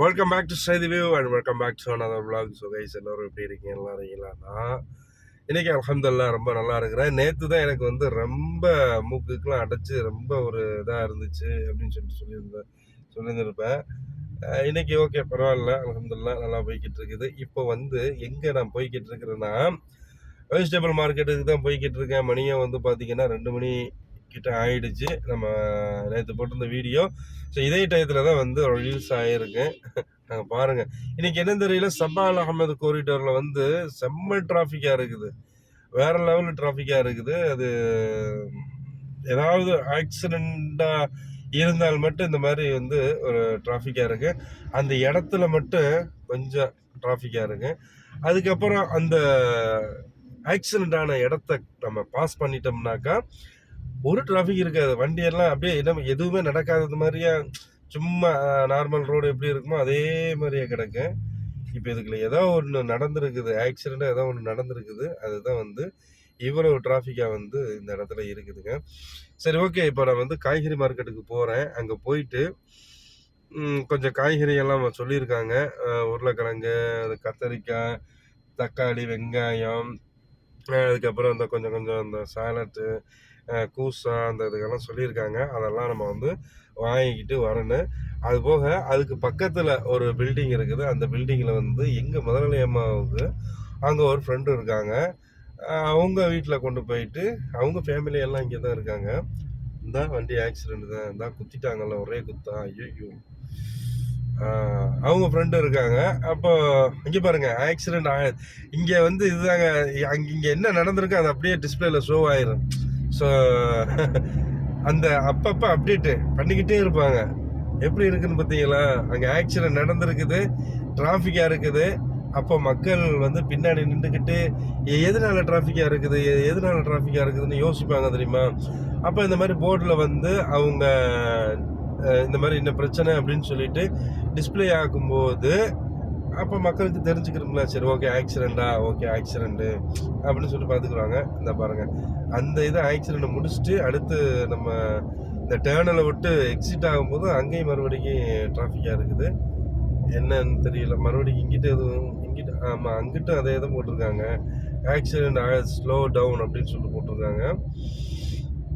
Welcome back to Saithi view and welcome back to another vlog. So guys எல்லோரும் எப்படி இருக்கீங்க? நல்லா இருக்கீங்களாண்ணா இன்னைக்கு அலமதுல்லா ரொம்ப நல்லா இருக்கிறேன். நேற்று தான் எனக்கு வந்து ரொம்ப மூக்குக்கெலாம் அடைச்சி ரொம்ப ஒரு இதாக இருந்துச்சு அப்படின்னு சொல்லிட்டு சொல்லியிருந்தேன் சொல்லியிருந்திருப்பேன். இன்றைக்கி ஓகே பரவாயில்ல. அலமதுல்லா நல்லா போய்கிட்டு இருக்குது. இப்போ வந்து எங்கே நான் போய்கிட்டு இருக்கிறேன்னா வெஜிடபிள் மார்க்கெட்டுக்கு தான் போய்கிட்டு இருக்கேன். மணியும் வந்து பார்த்தீங்கன்னா ரெண்டு மணி கிட்ட ஆயிடுச்சு. நம்ம நேற்று போட்டிருந்த வீடியோ. ஸோ இதே டயத்தில் தான் வந்து ரிலீஸ் ஆகிருக்கு நாங்கள் பாருங்கள் இன்னைக்கு என்ன தெரியல. சபால் அகமது கோரிடோரில் வந்து செம்ம டிராஃபிக்காக இருக்குது. வேற லெவலில் டிராஃபிக்காக இருக்குது. அது ஏதாவது ஆக்சிடெண்ட்டாக இருந்தால் மட்டும் இந்த மாதிரி வந்து ஒரு டிராஃபிக்காக இருக்கு. அந்த இடத்துல மட்டும் கொஞ்சம் டிராஃபிக்காக இருக்கு. அதுக்கப்புறம் அந்த ஆக்சிடென்ட் ஆன இடத்த நம்ம பாஸ் பண்ணிட்டோம்னாக்கா ஒரு டிராஃபிக் இருக்காது. வண்டியெல்லாம் அப்படியே என்ன எதுவுமே நடக்காதது மாதிரியா சும்மா நார்மல் ரோடு எப்படி இருக்குமோ அதே மாதிரியே கிடக்கும் இப்போ இதுக்குள்ள ஏதோ ஒன்று நடந்திருக்குது. ஆக்சிடெண்ட்டாக ஏதோ ஒன்று நடந்திருக்குது. அதுதான் வந்து இவ்வளவு டிராஃபிக்காக வந்து இந்த இடத்துல இருக்குதுங்க. சரி ஓகே இப்போ நான் வந்து காய்கறி மார்க்கெட்டுக்கு போகிறேன் அங்கே போயிட்டு கொஞ்சம் காய்கறி எல்லாம் சொல்லியிருக்காங்க. உருளைக்கிழங்கு அது கத்தரிக்காய் தக்காளி வெங்காயம் அதுக்கப்புறம் இந்த கொஞ்சம் கொஞ்சம் இந்த சாலட்டு கூசா அந்த இதுக்கெல்லாம் சொல்லியிருக்காங்க. அதெல்லாம் நம்ம வந்து வாங்கிக்கிட்டு வரணும். அது போக அதுக்கு பக்கத்தில் ஒரு பில்டிங் இருக்குது. அந்த பில்டிங்கில் வந்து எங்கள் முதலாளி அம்மாவுக்கு அங்கே ஒரு ஃப்ரெண்டு இருக்காங்க. அவங்க வீட்டில் கொண்டு போயிட்டு அவங்க ஃபேமிலி எல்லாம் இங்கே தான் இருக்காங்க. இந்த வண்டி ஆக்சிடென்ட் தான். இந்த குத்திட்டாங்கல்ல ஒரே குத்தா. ஐயோ அவங்க ஃப்ரெண்டு இருக்காங்க. அப்போ இங்கே பாருங்க ஆக்சிடென்ட் ஆ இங்கே வந்து இதுதாங்க அங்கே இங்கே என்ன நடந்திருக்கு அது அப்படியே டிஸ்பிளேல ஷோ ஆயிரும். ஸோ அந்த அப்பப்போ அப்டேட்டு பண்ணிக்கிட்டே இருப்பாங்க. எப்படி இருக்குன்னு பார்த்தீங்களா? அங்கே ஆக்சிடென்ட் நடந்திருக்குது டிராஃபிக்காக இருக்குது. அப்போ மக்கள் வந்து பின்னாடி நின்றுக்கிட்டு எ- எதனால டிராஃபிக்காக இருக்குது? எதனால டிராஃபிக்காக இருக்குதுன்னு யோசிப்பாங்க தெரியுமா? அப்போ இந்த மாதிரி போர்டில் வந்து அவங்க இந்த மாதிரி இந்த பிரச்சனை? அப்படின்னு சொல்லிட்டு டிஸ்ப்ளே ஆகும்போது அப்போ மக்களுக்கு தெரிஞ்சுக்கிறோம்ல சரி ஓகே ஆக்சிடெண்ட்டா ஓகே ஆக்சிடெண்ட்டு அப்படின்னு சொல்லி பார்த்துக்குறாங்க இந்த பாருங்கள் அந்த இதை ஆக்சிடெண்ட்டை முடிச்சுட்டு அடுத்து நம்ம இந்த டேர்னலை விட்டு எக்ஸிட் ஆகும்போது அங்கேயும் மறுபடியும் டிராஃபிக்காக இருக்குது. என்னன்னு தெரியல. மறுபடியும் இங்கிட்ட எதுவும் இங்கிட்ட ஆமாம் அங்கிட்டும் அதே தான் போட்டிருக்காங்க. ஆக்சிடெண்ட் ஆக ஸ்லோ டவுன் அப்படின்னு சொல்லிட்டு போட்டிருக்காங்க.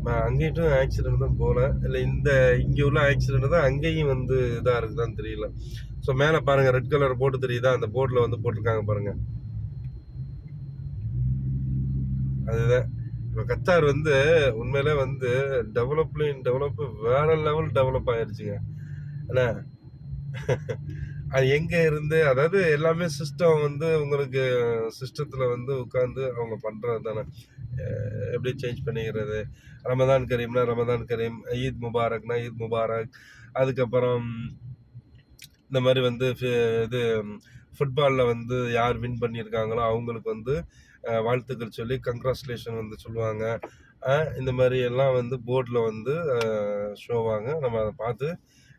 ம- அங்கேயும் ஆக்சிடென்ட் தான் போகல இல்லை இந்த இங்கே உள்ள ஆக்சிடென்ட் தான் அங்கேயும் வந்து இதாக இருக்குதான்னு தெரியல. ஸோ மேலே பாருங்க ரெட் கலர் போட்டு தெரியுதா? அந்த போர்டில் வந்து போட்டிருக்காங்க பாருங்க. அதுதான். இப்போ கத்தார் வந்து உண்மையிலே வந்து டெவலப்லையும் டெவலப் வேற லெவல் டெவலப் ஆயிடுச்சுங்க என்ன அது எங்கே இருந்து அதாவது எல்லாமே சிஸ்டம் வந்து உங்களுக்கு சிஸ்டத்தில் வந்து உட்காந்து அவங்க பண்ணுறது தானே. எப்படி சேஞ்ச் பண்ணிக்கிறது? ரமதான் கரீம்னா ரமதான் கரீம் ஈத் முபாரக்னா ஈத் முபாரக் அதுக்கப்புறம் இந்த மாதிரி வந்து இது ஃபுட்பாலில் வந்து யார் வின் பண்ணியிருக்காங்களோ அவங்களுக்கு வந்து வாழ்த்துக்கள் சொல்லி கங்க்ராச்சுலேஷன் வந்து சொல்லுவாங்க. இந்த மாதிரி எல்லாம் வந்து போர்டில் வந்து ஷோவாங்க நம்ம அதை பார்த்து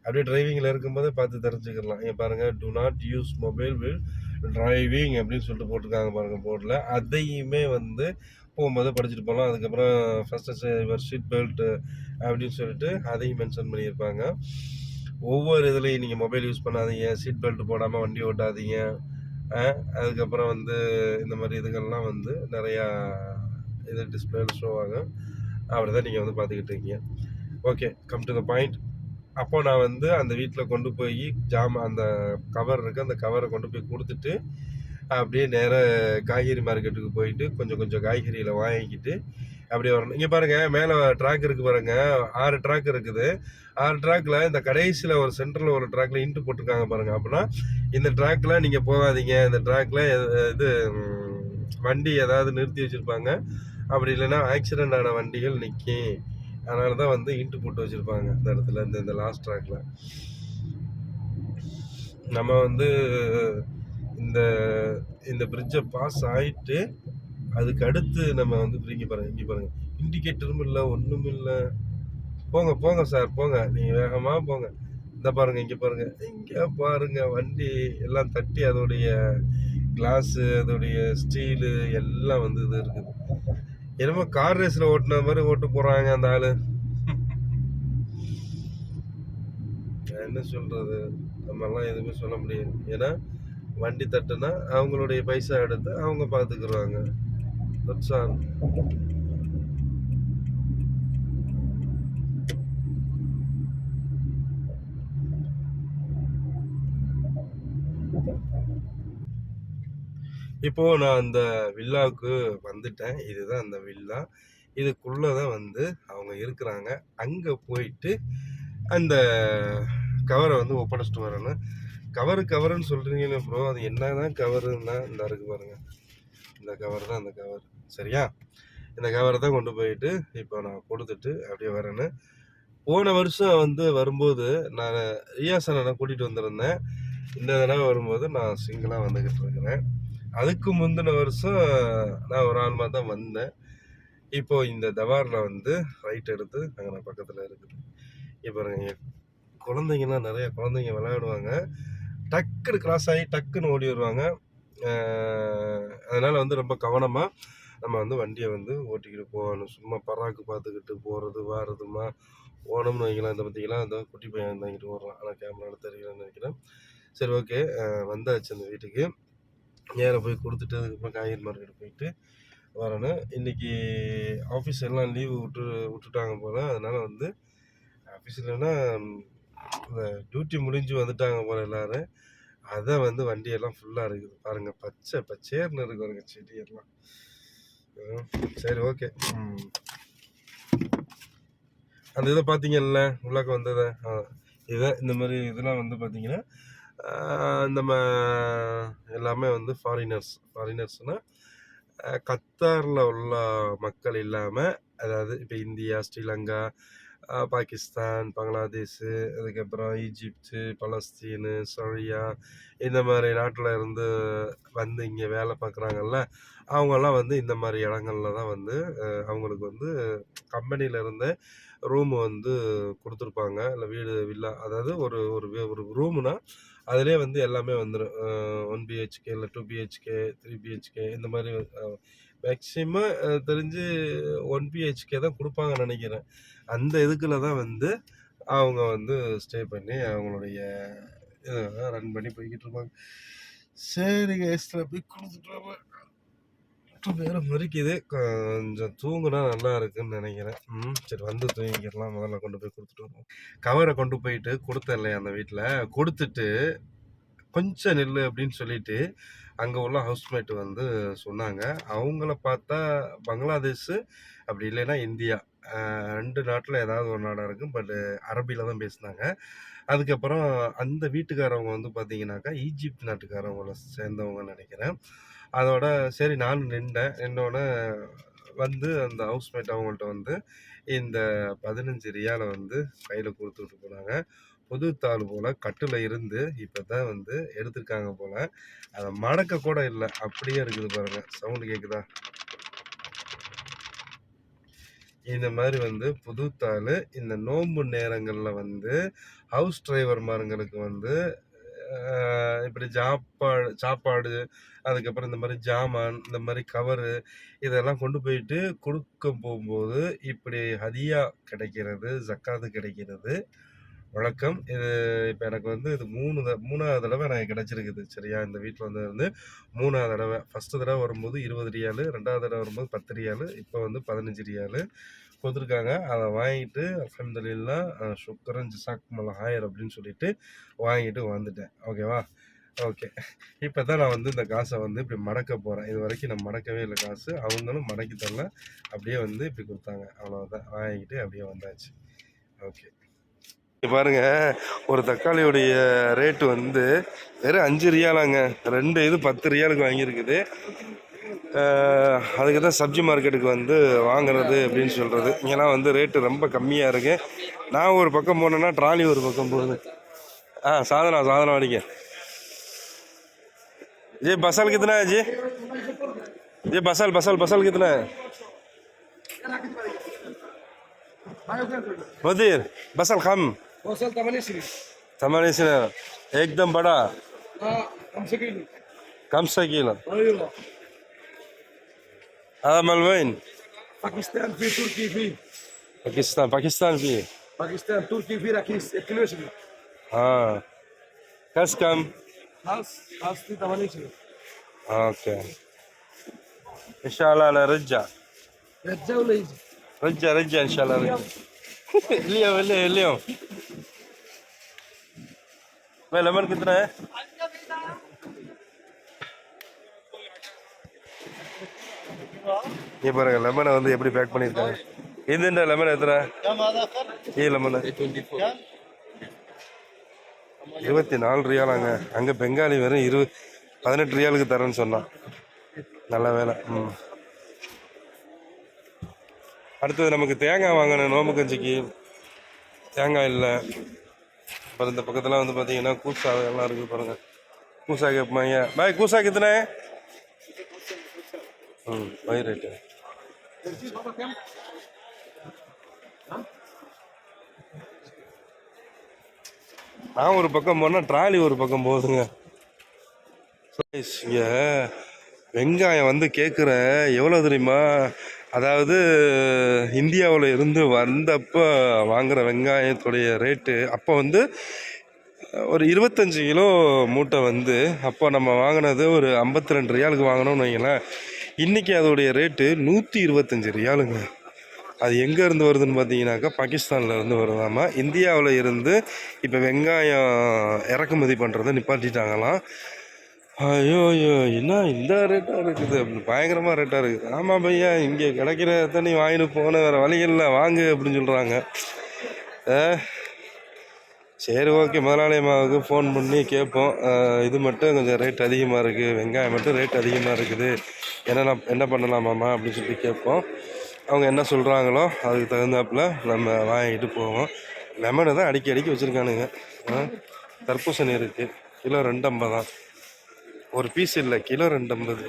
அப்படியே டிரைவிங்கில் இருக்கும்போதே பார்த்து தெரிஞ்சுக்கலாம் இங்கே பாருங்கள் do not use mobile will driving அப்படின்னு சொல்லிட்டு போட்டிருக்காங்க பாருங்கள் போர்டில் அதையுமே வந்து போகும்போது படிச்சுட்டு போகலாம் அதுக்கப்புறம் ஃபஸ்ட்டு இவர் சீட் பெல்ட் அப்படின்னு சொல்லிட்டு அதையும் மென்ஷன் பண்ணியிருப்பாங்க. ஒவ்வொரு இதுலேயும் நீங்கள் மொபைல் யூஸ் பண்ணாதீங்க சீட் பெல்ட் போடாமல் வண்டி ஓட்டாதீங்க. அதுக்கப்புறம் வந்து இந்த மாதிரி இதுகள்லாம் வந்து நிறையா இது டிஸ்பிளேல ஷோ ஆகும். அப்படி தான் நீங்கள் வந்து பார்த்துக்கிட்டு இருக்கீங்க. Okay come to the point அப்போது நான் வந்து அந்த வீட்டில் கொண்டு போய் ஜாம அந்த கவர் இருக்குது அந்த கவரை கொண்டு போய் கொடுத்துட்டு அப்படியே நேராக காய்கறி மார்க்கெட்டுக்கு போயிட்டு கொஞ்சம் கொஞ்சம் காய்கறிகளை வாங்கிக்கிட்டு அப்படியே வரணும். இங்கே பாருங்கள் மேலே ட்ராக் இருக்கு பாருங்க. ஆறு ட்ராக் இருக்குது. ஆறு ட்ராக்கில் இந்த கடைசியில் ஒரு சென்டரில் ஒரு ட்ராக்கில் இன்ட்டு போட்டிருக்காங்க பாருங்கள் அப்படின்னா இந்த ட்ராக்கில் நீங்கள் போகாதீங்க. இந்த ட்ராக்கில் இது வண்டி ஏதாவது நிறுத்தி வச்சுருப்பாங்க. அப்படி இல்லைன்னா ஆக்சிடென்ட் ஆன வண்டிகள் நிற்கும் அதனால தான் வந்து இன்ட்டு போட்டு வச்சுருப்பாங்க அந்த இடத்துல இந்த இந்த லாஸ்ட் ட்ராக்கில் நம்ம வந்து இந்த இந்த பிரிட்ஜை பாஸ் ஆயிட்டு அதுக்கு அடுத்து நம்ம வந்து இங்கே பாருங்கள் இங்கே பாருங்கள் இண்டிகேட்டரும் இல்லை ஒன்றும் இல்லை. போங்க போங்க சார் போங்க. நீங்கள் வேகமாக போங்க. இந்த பாருங்க இங்கே பாருங்க. இங்கே பாருங்க வண்டி எல்லாம் தட்டி அதோடைய கிளாஸு அதோடைய ஸ்டீலு எல்லாம் வந்து இது இருக்குது. என்னமோ கார் ரேஸில் ஓட்டின மாதிரி ஓட்டு போகிறாங்க அந்த ஆள். என்ன சொல்கிறது நம்மலாம் எதுவுமே சொல்ல முடியாது. ஏன்னா வண்டி தட்டுனா அவங்களுடைய பைசா எடுத்து அவங்க பார்த்துக்குருவாங்க தட்ஸ் இப்போது இப்போ நான் அந்த வில்லாவுக்கு வந்துட்டேன். இதுதான் அந்த வில்லா. இதுக்குள்ளே தான் வந்து அவங்க இருக்கிறாங்க. அங்கே போயிட்டு அந்த கவரை வந்து ஒப்படைச்சிட்டு வரணும். கவரு கவருன்னு சொல்கிறீங்களே ப்ரோ அது என்ன தான் கவருன்னா இந்த இருக்கு பாருங்க. இந்த கவர் தான் அந்த கவர் சரியா? இந்த கவரை தான் கொண்டு போயிட்டு இப்போ நான் கொடுத்துட்டு அப்படியே வரேன்னு. போன வருஷம் வந்து வரும்போது நான் ரியாசனை கூட்டிகிட்டு வந்திருந்தேன். இந்த தடவை வரும்போது நான் சிங்கிளாக வந்துக்கிட்டு இருக்கிறேன். அதுக்கு முந்தின வருஷம் நான் ஒரு ஆள் தான் வந்தேன். இப்போ இந்த தவாரில் வந்து ரைட் எடுத்து அங்கே நான் பக்கத்தில் இருக்குது. இப்போ பாருங்க குழந்தைங்கலாம் நிறைய குழந்தைங்க விளையாடுவாங்க. டக்குன்னு கிராஸ் ஆகி டக்குன்னு ஓடி வருவாங்க. அதனால் வந்து ரொம்ப கவனமாக நம்ம வந்து வண்டியை வந்து ஓட்டிக்கிட்டு போகணும். சும்மா பராக்கு பார்த்துக்கிட்டு போகிறது வாரதுமா ஓனம்னு வைக்கலாம் இந்த பற்றிக்கலாம் இந்த குட்டி பையன் தாங்கிட்டு ஓடுறான். ஆனால் கேமராவில் தெரியலன்னு நினைக்கிறேன். சரி ஓகே வந்தாச்சு அந்த வீட்டுக்கு. நேராக போய் கொடுத்துட்டு அதுக்கப்புறம் காய்கறி மார்க்கெட் போயிட்டு வரணும். இன்றைக்கி ஆஃபீஸ் எல்லாம் லீவு விட்டு விட்டுட்டாங்க போல். அதனால் வந்து ஆஃபீஸ் இல்லைன்னா இந்த டியூட்டி முடிஞ்சு வந்துட்டாங்க போல் எல்லோரும் அதை வந்து வண்டியெல்லாம் ஃபுல்லாக இருக்குது. பாருங்கள் பச்சை பச்சேர்னு இருக்கு பாருங்க செடியெல்லாம். சரி ஓகே அந்த இதை பார்த்தீங்கல்ல உள்ளாக்க வந்ததை? ஆ இதை இந்த மாதிரி இதெல்லாம் வந்து பார்த்தீங்கன்னா நம்ம எல்லாமே வந்து ஃபாரினர்ஸ் ஃபாரினர்ஸ்னால் கத்தாரில் உள்ள மக்கள் இல்லாமல் அதாவது இப்போ இந்தியா ஸ்ரீலங்கா பாகிஸ்தான் பங்களாதேஷு அதுக்கப்புறம் ஈஜிப்து பலஸ்தீனு சொரியா இந்த மாதிரி நாட்டில் இருந்து வந்து இங்கே வேலை பார்க்குறாங்கல்ல அவங்கெல்லாம் வந்து இந்த மாதிரி இடங்கள்ல தான் வந்து அவங்களுக்கு வந்து கம்பெனியிலேருந்து ரூம் வந்து கொடுத்துருப்பாங்க. இல்லை வீடு வில்லா அதாவது ஒரு ஒரு வே- ஒரு ரூம்னா அதிலே வந்து எல்லாமே வந்துடும் ஒன் பிஹெச்கே இல்லை டூ பிஹெச்கே த்ரீ பிஹெச்கே இந்த மாதிரி மேக்ஸிமம் தெரிஞ்சு ஒன் பிஹெச்கே தான் கொடுப்பாங்கன்னு நினைக்கிறேன். அந்த இதுக்குள்ள தான் வந்து அவங்க வந்து ஸ்டே பண்ணி அவங்களுடைய ரன் பண்ணி போய்கிட்டு இருப்பாங்க. சரிங்க எக்ஸ்ட்ரா போய் கொடுத்துட்டு பேரை மறுக்குது. கொஞ்சம் தூங்குனா நல்லா இருக்குன்னு நினைக்கிறேன். ம் சரி வந்து தூங்கிக்கலாம் முதல்ல கொண்டு போய் கொடுத்துட்டு வருவோம். கவரை கொண்டு போயிட்டு கொடுத்தேன் இல்லையா அந்த வீட்டில் கொடுத்துட்டு கொஞ்சம் நெல் அப்படின்னு சொல்லிட்டு அங்கே உள்ள ஹவுஸ்மேட் வந்து சொன்னாங்க. அவங்கள பார்த்தா பங்களாதேஷ் அப்படி இல்லைன்னா இந்தியா. ரெண்டு நாட்டில் ஏதாவது ஒரு நாடாக இருக்கும். பட் அரபியில் தான் பேசினாங்க. அதுக்கப்புறம் அந்த வீட்டுக்காரவங்க வந்து பார்த்தீங்கன்னாக்கா ஈஜிப்ட் நாட்டுக்காரவங்கள சேர்ந்தவங்கன்னு நினைக்கிறேன். அதோட சரி நானும் நின்றேன். நின்னோடனே வந்து அந்த ஹவுஸ்மேட் அவங்கள்ட்ட வந்து இந்த பதினஞ்சு ரியாலை வந்து கையில் கொடுத்துட்டு போனாங்க. புது தாள் போல் கட்டில் இருந்து இப்போ தான் வந்து எடுத்திருக்காங்க போல். அதை மடக்க கூட இல்லை. அப்படியே இருக்குது பாருங்க. சவுண்டு கேட்குதா இந்த மாதிரி வந்து புது தாள் இந்த நோன்பு நேரங்களில் வந்து ஹவுஸ் டிரைவர்மாருங்களுக்கு வந்து இப்படி சாப்பாடு சாப்பாடு அதுக்கப்புறம் இந்த மாதிரி ஜாமான் இந்த மாதிரி கவரு இதெல்லாம் கொண்டு போயிட்டு கொடுக்க போகும்போது இப்படி ஹதியா கிடைக்கிறது ஜக்காது கிடைக்கிறது. வழக்கம். இது இப்போ எனக்கு வந்து இது மூணு த மூணாவது தடவை எனக்கு கிடச்சிருக்குது. சரியா? இந்த வீட்டில் வந்து வந்து மூணாவது தடவை. ஃபஸ்ட்டு தடவை வரும்போது இருபது ரியாலு ரெண்டாவது தடவை வரும்போது பத்து ரியாலு இப்போ வந்து பதினஞ்சு ரியாலு கொடுத்துருக்காங்க. அதை வாங்கிட்டு அலமதுல்லா சுக்கரன் ஜிசாக் மலஹாயர் அப்படின்னு சொல்லிட்டு வாங்கிட்டு வந்துட்டேன். ஓகேவா ஓகே இப்போ தான் நான் வந்து இந்த காசை வந்து இப்படி மடக்க போகிறேன் இது வரைக்கும் நான் மடக்கவே இல்லை காசு. அவங்களும் மடக்கி தரல. அப்படியே வந்து இப்படி கொடுத்தாங்க. அவ்வளோதான் வாங்கிட்டு அப்படியே வந்தாச்சு. ஓகே பாருங்கள் ஒரு தக்காளியுடைய ரேட்டு வந்து வெறும் அஞ்சு ரியாலாங்க. ரெண்டு இது பத்து ரியாலுக்கு வாங்கியிருக்குது. அதுக்கு தான் சப்ஜி மார்க்கெட்டுக்கு வந்து வாங்குறது அப்படின்னு சொல்கிறது இங்கெல்லாம் வந்து ரேட்டு ரொம்ப கம்மியாக இருக்குது நான் ஒரு பக்கம் போனேன்னா ட்ராலி ஒரு பக்கம் போகுது. ஆ சாதனா சாதனா வடிக்க. ஜி பசால் கித்தனா ஜி? ஜி பசால் பசால் பசால் கித்தனா? மதீர் பசால் கம். बसल खम وصل 28 ثمانية سنة एकदम बड़ा اه 5 كيلو कम से किलो ايوه هذا مال وين؟ باكستان في تركي في पाकिस्तान पाकिस्तान की باكستان تركي في ركيس 2 हाँ كاس كم؟ خلاص خلاص دي 28 اوكي ان شاء الله انا رجع رجع ولا يجي؟ رجع رجع ان شاء الله رجع लियो ले लियो भाई लेमन कितना है ये பாருங்க லெமனை வந்து எப்படி பேக் பண்ணியிருக்காங்க இது இந்த லெமன் எத்தனை ஏ லெமன் இருபத்தி நாலு ரியாலாங்க. அங்கே பெங்காலி வெறும் இரு பதினெட்டு ரியாலுக்கு தரேன்னு சொன்னான். நல்ல வேலை. ம். அடுத்தது நமக்கு தேங்காய் வாங்கணும் நோம்பு கஞ்சிக்கு தேங்காய் இல்லை. அப்புறம் இந்த பக்கத்தில் வந்து பார்த்தீங்கன்னா கூசா எல்லாம் இருக்குது பாருங்க. கூசா கேட்பாங்க பாய் கூசா கித்தனே? ம் பை ரேட்டு நான் ஒரு பக்கம் போனால் ட்ராலி ஒரு பக்கம் போகுதுங்க. இங்கே வெங்காயம் வந்து கேட்குறேன் எவ்வளோ தெரியுமா? அதாவது இந்தியாவில் இருந்து வந்தப்போ வாங்குகிற வெங்காயத்துடைய ரேட்டு அப்போ வந்து ஒரு இருபத்தஞ்சி கிலோ மூட்டை வந்து அப்போ நம்ம வாங்கினது ஒரு ஐம்பத்தி ரெண்டு ரியாலுக்கு வாங்கினோம்னு வைங்களேன் இன்றைக்கி அதோடைய ரேட்டு நூற்றி இருபத்தஞ்சி ரியாலுங்க. அது எங்கே இருந்து வருதுன்னு பார்த்தீங்கன்னாக்கா பாகிஸ்தானில் இருந்து வருதாமா இந்தியாவில் இருந்து இப்போ வெங்காயம் இறக்குமதி பண்ணுறதை நிப்பாட்டிட்டாங்களாம். ஐயோ ஐயோ என்ன இந்த ரேட்டாக இருக்குது? அப்படி பயங்கரமாக ரேட்டாக இருக்குது. ஆமாம் பையா இங்கே கிடைக்கிற தண்ணி வாங்கிட்டு போன வேறு வழிகளில் வாங்கு அப்படின்னு சொல்கிறாங்க சரி ஓகே. முதலாளியம்மாவுக்கு ஃபோன் பண்ணி கேட்போம். இது மட்டும் கொஞ்சம் ரேட் அதிகமாக இருக்குது வெங்காயம் மட்டும் ரேட் அதிகமாக இருக்குது. என்னென்ன என்ன பண்ணலாமாம்மா அப்படின்னு சொல்லி கேட்போம். அவங்க என்ன சொல்கிறாங்களோ அதுக்கு தகுந்தாப்புல நம்ம வாங்கிட்டு போவோம். லெமனை தான் அடிக்கி அடிக்கி வச்சுருக்கானுங்க தர்பூசணி இருக்குது கிலோ ரெண்டு ஐம்பது தான் ஒரு பீஸ் இல்லை கிலோ ரெண்டு ஐம்பது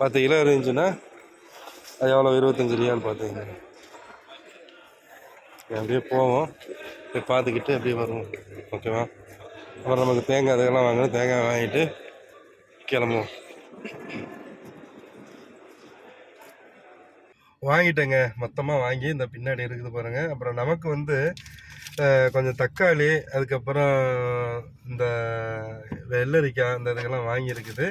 பத்து கிலோ இருந்துச்சுன்னா அது எவ்வளோ இருபத்தஞ்சி ரியால் பார்த்துங்க அப்படியே போவோம். போய் பார்த்துக்கிட்டு அப்படியே வருவோம். ஓகேவா அப்புறம் நமக்கு தேங்காய் அதெல்லாம் வாங்கணும். தேங்காய் வாங்கிட்டு கிளம்புவோம். வாங்கிட்டேங்க. மொத்தமாக வாங்கி இந்த பின்னாடி இருக்குது பாருங்கள் அப்புறம் நமக்கு வந்து கொஞ்சம் தக்காளி அதுக்கப்புறம் இந்த வெள்ளரிக்காய் அந்த இதுக்கெல்லாம் வாங்கியிருக்குது.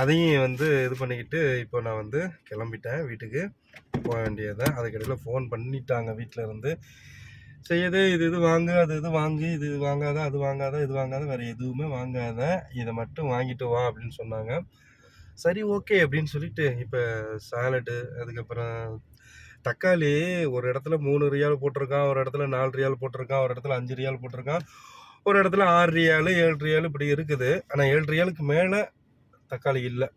அதையும் வந்து இது பண்ணிக்கிட்டு இப்போ நான் வந்து கிளம்பிட்டேன் வீட்டுக்கு. போக வேண்டியதான் அதுக்கடையில் ஃபோன் பண்ணிட்டாங்க வீட்டில் இருந்து செய்யது இது இது வாங்கு அது இது வாங்கு இது இது வாங்காத அது வாங்காத இது வாங்காத வேறு எதுவுமே வாங்காத. இதை மட்டும் வாங்கிட்டு வா அப்படின்னு சொன்னாங்க. சரி ஓகே அப்படின்னு சொல்லிட்டு இப்போ சாலடு அதுக்கப்புறம் தக்காளி ஒரு இடத்துல மூணு ரியால் போட்டிருக்கான் ஒரு இடத்துல நாலு ரியால் போட்டிருக்கான் ஒரு இடத்துல அஞ்சு ரியால் போட்டிருக்கான் ஒரு இடத்துல ஆறு ரியால் ஏழு ரியால் இப்படி இருக்குது. ஆனால் ஏழு ரியாலுக்கு மேலே தக்காளி இல்லை.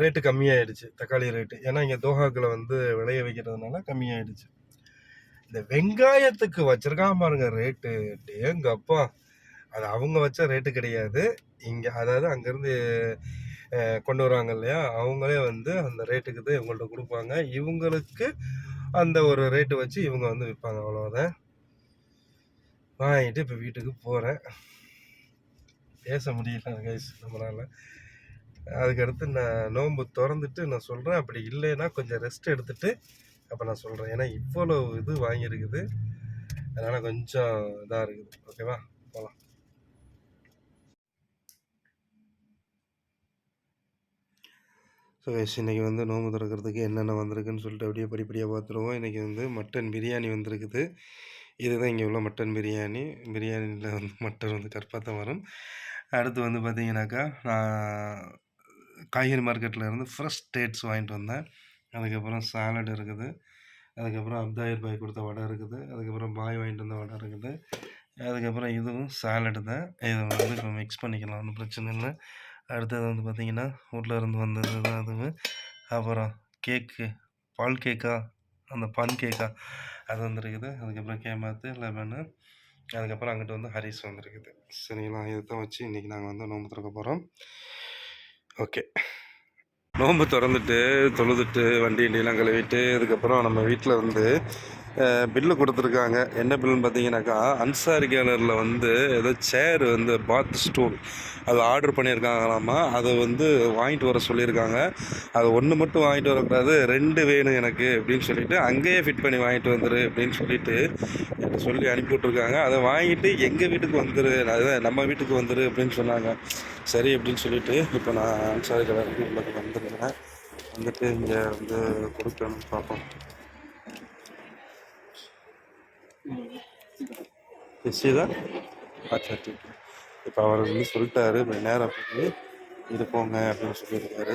ரேட்டு கம்மியாயிடுச்சு தக்காளி ரேட்டு. ஏன்னா இங்கே தோஹாக்கில் வந்து விளைய வைக்கிறதுனால கம்மியாயிடுச்சு. இந்த வெங்காயத்துக்கு வச்சிருக்கான் பாருங்க ரேட்டு. டேங்கப்பா அது அவங்க வச்ச ரேட்டு கிடையாது. இங்கே அதாவது அங்கேருந்து கொண்டு வருவாங்க இல்லையா? அவங்களே வந்து அந்த ரேட்டுக்கு தான் இவங்கள்ட்ட கொடுப்பாங்க. இவங்களுக்கு அந்த ஒரு ரேட்டு வச்சு இவங்க வந்து விற்பாங்க அவ்வளோதான் வாங்கிட்டு இப்போ வீட்டுக்கு போகிறேன் பேச முடியல கைஸ் நம்மளால். அதுக்கடுத்து நான் நோன்பு திறந்துட்டு நான் சொல்கிறேன் அப்படி இல்லைன்னா கொஞ்சம் ரெஸ்ட் எடுத்துகிட்டு அப்போ நான் சொல்கிறேன் ஏன்னா இவ்வளோ இது வாங்கியிருக்குது. அதனால் கொஞ்சம் இதாக இருக்குது. ஓகேவா போகலாம் ஸோ எஸ் இன்றைக்கி வந்து நோம்பு திறக்கிறதுக்கு என்னென்ன வந்திருக்குன்னு சொல்லிட்டு அப்படியே படிப்படியாக பார்த்துருவோம். இன்றைக்கி வந்து மட்டன் பிரியாணி வந்திருக்குது. இதுதான் இங்கே உள்ள மட்டன் பிரியாணி. பிரியாணியில் வந்து மட்டன் வந்து கற்பாத்தம் வரும். அடுத்து வந்து பார்த்தீங்கன்னாக்கா நான் காய்கறி மார்க்கெட்டில் இருந்து ஃப்ரெஷ் டேட்ஸ் வாங்கிட்டு வந்தேன். அதுக்கப்புறம் சாலட் இருக்குது. அதுக்கப்புறம் அப்தாயர் பாய் கொடுத்த வடை இருக்குது. அதுக்கப்புறம் பாய் வாங்கிட்டு வந்த வடை இருக்குது. அதுக்கப்புறம் இதுவும் சாலடு தான். இதை வந்து இப்போ மிக்ஸ் பண்ணிக்கலாம். ஒன்றும் பிரச்சனை இல்லை. அடுத்தது வந்து பார்த்திங்கன்னா வீட்டில் வந்தது தான் அதுவும். அப்புறம் கேக்கு பால் கேக்கா அந்த பான் கேக்கா அது வந்துருக்குது. அதுக்கப்புறம் கேமாத்து லெமனு அதுக்கப்புறம் அங்கிட்டு வந்து ஹரிஸ் வந்திருக்குது. சரிங்களா இதை தான் வச்சு இன்றைக்கி நாங்கள் வந்து நோம்பு திறக்க போகிறோம் ஓகே. நோம்பு திறந்துட்டு தொழுதுட்டு வண்டி வண்டியெல்லாம் கழுவிட்டு அதுக்கப்புறம் நம்ம வீட்டில் வந்து பில்லு கொடுத்துருக்காங்க. என்ன பில்லுன்னு பார்த்தீங்கன்னாக்கா அன்சாரி கேலரில் வந்து ஏதோ சேர் வந்து பாத் ஸ்டூல் அது ஆர்டர் பண்ணியிருக்காங்களாமா? அதை வந்து வாங்கிட்டு வர சொல்லியிருக்காங்க. அது ஒன்று மட்டும் வாங்கிட்டு வரக்கூடாது ரெண்டு வேணும் எனக்கு அப்படின்னு சொல்லிட்டு அங்கேயே ஃபிட் பண்ணி வாங்கிட்டு வந்துரு அப்படின்னு சொல்லிட்டு என்கிட்ட சொல்லி அனுப்பி விட்ருக்காங்க அதை வாங்கிட்டு எங்கள் வீட்டுக்கு வந்துரு அதுதான் நம்ம வீட்டுக்கு வந்துரு அப்படின்னு சொன்னாங்க. சரி அப்படின்னு சொல்லிட்டு இப்போ நான் அன்சாரி கலருக்கு உள்ளது வந்துருக்கிறேன் வந்துட்டு இங்கே வந்து கொடுக்கணும் பார்ப்போம். ஹிஸ்ட்ரி அச்சா டிடி இப்போ அவர் வந்து சொல்லிட்டாரு இப்போ நேரம் போய் இது போங்க அப்படின்னு சொல்லியிருக்காரு.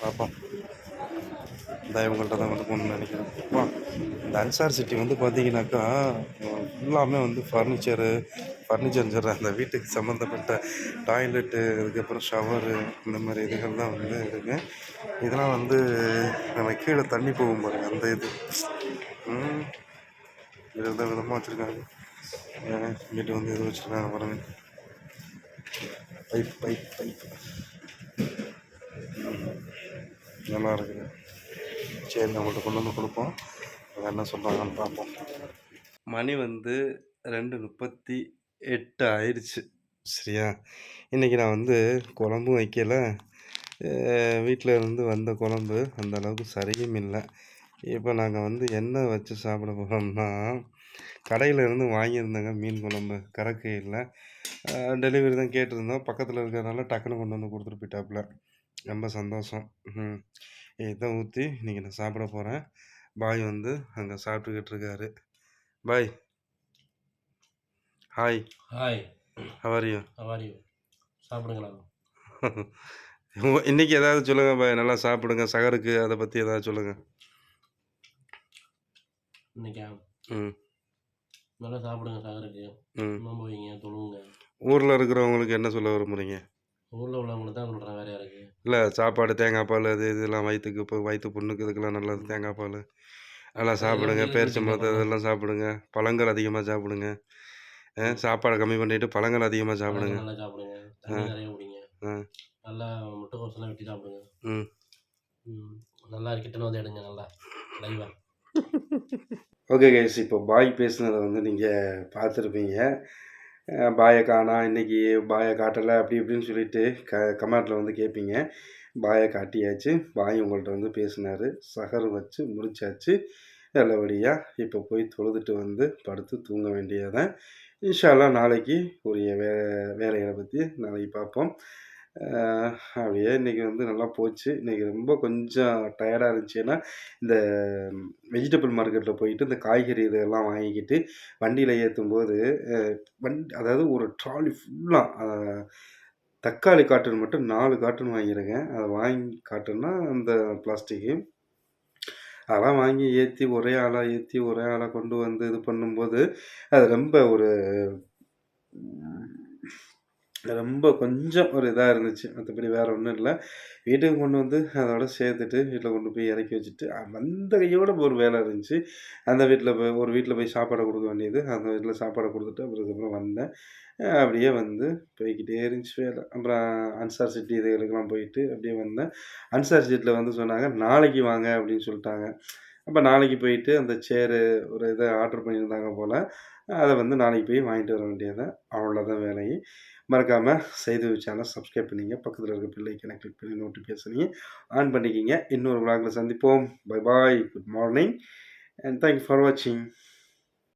பார்ப்போம் இந்த தான் வந்து நினைக்கிறேன். நினைக்கிறேன் இந்த அன்சார் சிட்டி வந்து பார்த்தீங்கன்னாக்கா ஃபுல்லாமே வந்து ஃபர்னிச்சரு ஃபர்னிச்சர் அந்த வீட்டுக்கு சம்மந்தப்பட்ட டாய்லெட்டு அதுக்கப்புறம் ஷவரு இந்த மாதிரி இதுகள்லாம் வந்து இருக்குது இதெல்லாம் வந்து நம்ம கீழே தண்ணி போகும் பாருங்கள் அந்த இது. வித விதமாக வச்சுருக்காங்க. இங்கிட்டு வந்து எதுவும் வச்சுருக்காங்க பாருங்க. Pipe pipe pipe. நல்லா இருக்குது. சரி நம்மள்ட்ட கொண்டு வந்து கொடுப்போம். அவங்க என்ன சொல்கிறாங்கன்னு பார்ப்போம். மணி வந்து ரெண்டு முப்பத்தி எட்டு ஆயிடுச்சு. சரியா? இன்றைக்கி நான் வந்து குழம்பும் வைக்கல. வீட்டில் இருந்து வந்த குழம்பு அந்த அளவுக்கு சரியும் இல்லை. இப்போ நாங்கள் வந்து என்ன வச்சு சாப்பிட போகிறோம்னா கடையில் இருந்து வாங்கியிருந்தேங்க. மீன் குழம்பு கரக்கையில் டெலிவரி தான் கேட்டிருந்தோம். பக்கத்தில் இருக்கிறதுனால டக்குன்னு கொண்டு வந்து கொடுத்துட்டு போயிட்டாப்புல. ரொம்ப சந்தோஷம். ம். இதை ஊற்றி இன்றைக்கி நான் சாப்பிட போகிறேன் பாய் வந்து அங்கே சாப்பிட்டுக்கிட்டு இருக்காரு. பாய். ஹாய் ஹாய் ஹவரியும் அவாரி சாப்பிடுங்களா? இன்னைக்கு ஏதாவது சொல்லுங்க பாய். நல்லா சாப்பிடுங்க. சகருக்கு அதை பற்றி ஏதாவது சொல்லுங்க. இன்னைக்கா? ம். நல்லா சாப்பிடுங்க சாகருக்கு. ம். நோம்பு வைங்க தொழுவுங்க. ஊரில் இருக்கிறவங்களுக்கு என்ன சொல்ல விரும்புறீங்க? ஊரில் உள்ளவங்களுக்கு தான் சொல்கிறேன் வேற யாருக்கு. இல்லை சாப்பாடு தேங்காய் பால் அது இதெல்லாம் வயிற்றுக்கு இப்போ வயிற்று புண்ணுக்கு இதுக்கெல்லாம் நல்லது தேங்காய் பால். நல்லா சாப்பிடுங்க பேரிச்சம்பழத்தை சாப்பிடுங்க. இதெல்லாம் சாப்பிடுங்க. பழங்கள் அதிகமாக சாப்பிடுங்க. அஹ் சாப்பாடை கம்மி பண்ணிட்டு பழங்கள் அதிகமாக சாப்பிடுங்க. நல்லா சாப்பிடுங்க. தண்ணி நிறைய குடிங்க. ஆ. நல்லா முட்டைக்கோசெல்லாம் வெட்டி சாப்பிடுங்க. ம். ம். நல்லா கிட்டன வந்து எடுங்க நல்லா. லைவா. ஓகே கைஸ் இப்போ பாய் பேசுனதை வந்து நீங்கள் பார்த்துருப்பீங்க. பாயை காணா இன்றைக்கி பாயை காட்டலை அப்படி இப்படின்னு சொல்லிட்டு க கமெண்ட்டில் வந்து கேட்பீங்க பாயை காட்டியாச்சு. பாய் உங்கள்கிட்ட வந்து பேசினார். சகர் வச்சு முடிச்சாச்சு. நல்லபடியாக இப்போ போய் தொழுதுட்டு வந்து படுத்து தூங்க வேண்டியதான் இன்ஷால்லாம் நாளைக்கு உரிய வே வேலைகளை பற்றி நாளைக்கு பார்ப்போம். அப்படியே இன்றைக்கி வந்து நல்லா போச்சு. இன்றைக்கி ரொம்ப கொஞ்சம் டயர்டாக இருந்துச்சு. ஏன்னா இந்த வெஜிடபிள் மார்க்கெட்டில் போயிட்டு இந்த காய்கறி இதெல்லாம் வாங்கிக்கிட்டு வண்டியில் ஏற்றும் போது வண்டி அதாவது ஒரு ட்ராலி ஃபுல்லாக தக்காளி காட்டன் மட்டும் நாலு காட்டன் வாங்கியிருக்கேன். அதை வாங்கி காட்டுன்னா அந்த பிளாஸ்டிக்கு அதெல்லாம் வாங்கி ஏற்றி ஒரே ஆளாக ஏற்றி ஒரே ஆளாக கொண்டு வந்து இது பண்ணும்போது அது ரொம்ப ஒரு ரொம்ப கொஞ்சம் ஒரு இதாக இருந்துச்சு. மற்றபடி வேறு ஒன்றும் இல்லை. வீட்டுக்கு கொண்டு வந்து அதோட சேர்த்துட்டு வீட்டில் கொண்டு போய் இறக்கி வச்சுட்டு வந்த கையோட ஒரு வேலை இருந்துச்சு. அந்த வீட்டில் போய் ஒரு வீட்டில் போய் சாப்பாடை கொடுக்க வேண்டியது. அந்த வீட்டில் சாப்பாடை கொடுத்துட்டு அப்புறம் அதுக்கப்புறம் வந்தேன் அப்படியே வந்து போய்க்கிட்டே இருந்துச்சு வேலை. அப்புறம் அன்சார் சிட்டி இதுகளுக்கெல்லாம் போயிட்டு அப்படியே வந்தேன். அன்சார் சிட்டியில் வந்து சொன்னாங்க நாளைக்கு வாங்க அப்படின்னு சொல்லிட்டாங்க. அப்போ நாளைக்கு போயிட்டு அந்த சேரு ஒரு இதை ஆர்டர் பண்ணியிருந்தாங்க போல். அதை வந்து நாளைக்கு போய் வாங்கிட்டு வர வேண்டியது அவ்வளோதான் வேலையை. மறக்காமல் செய்து சேனல் சப்ஸ்கிரைப் பண்ணிங்க. பக்கத்தில் இருக்க பிள்ளைக்கான கிளிக் பண்ணி நோட்டிஃபிகேஷனையும் ஆன் பண்ணிக்கிங்க. இன்னொரு vlogல சந்திப்போம். Bye bye good morning and thank you for வாட்சிங்